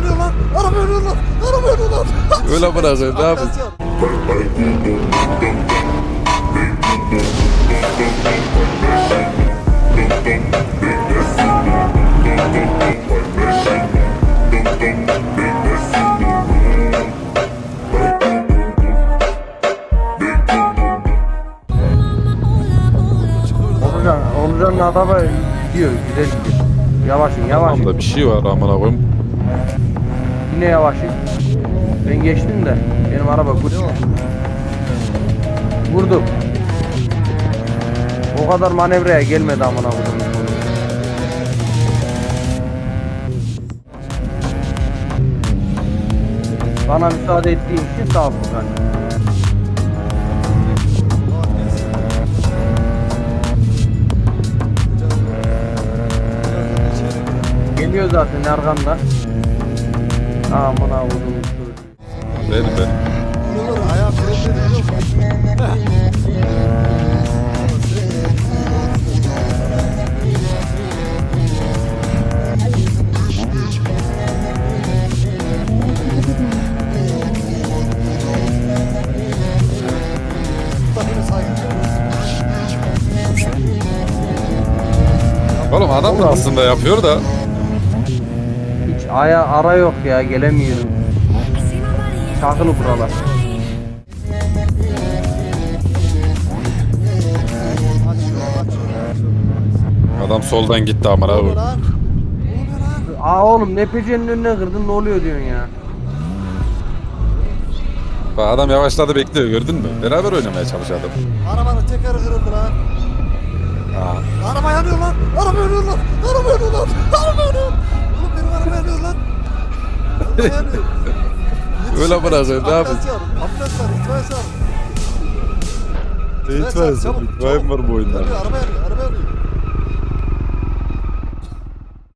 yanıyor lan. Araba yanıyor lan. Araba yanıyor lan. Öyle bırakın ne yapayım? Olcan, Olcan'ın araba gidiyor, gidiyor. Yavaşın, yavaşın. Tamam da bir şey var amına koyayım. Yine yavaşın. Ben geçtim de benim araba kurt. Vurdum. O kadar manevraya gelmedi amına vurdum. Bana müsaade ettiğin için sağ ol Furkan. Geliyor zaten arkamda. Amına vurdum. Frenleri yok. Oğlum adam da aslında yapıyor da. Aya ara yok ya gelemiyorum. Çakılı buralar. Adam soldan gitti amına. Lan. Aa oğlum ne pecenin önüne kırdın ne oluyor diyorsun ya. Bak adam yavaşladı bekliyor gördün mü? Beraber oynamaya çalışıyor adam. Arabanın tekeri kırıldı lan. Aa. Araba yanıyor lan. Araba yanıyor lan. Araba yanıyor. Öyle bırakın ne yapayım? Ambulans çağır. Ambulans çağır. İtfaiye çağır. Ne itfaiyesi? İtfaiyem var bu oyunda? Yanıyor araba yanıyor.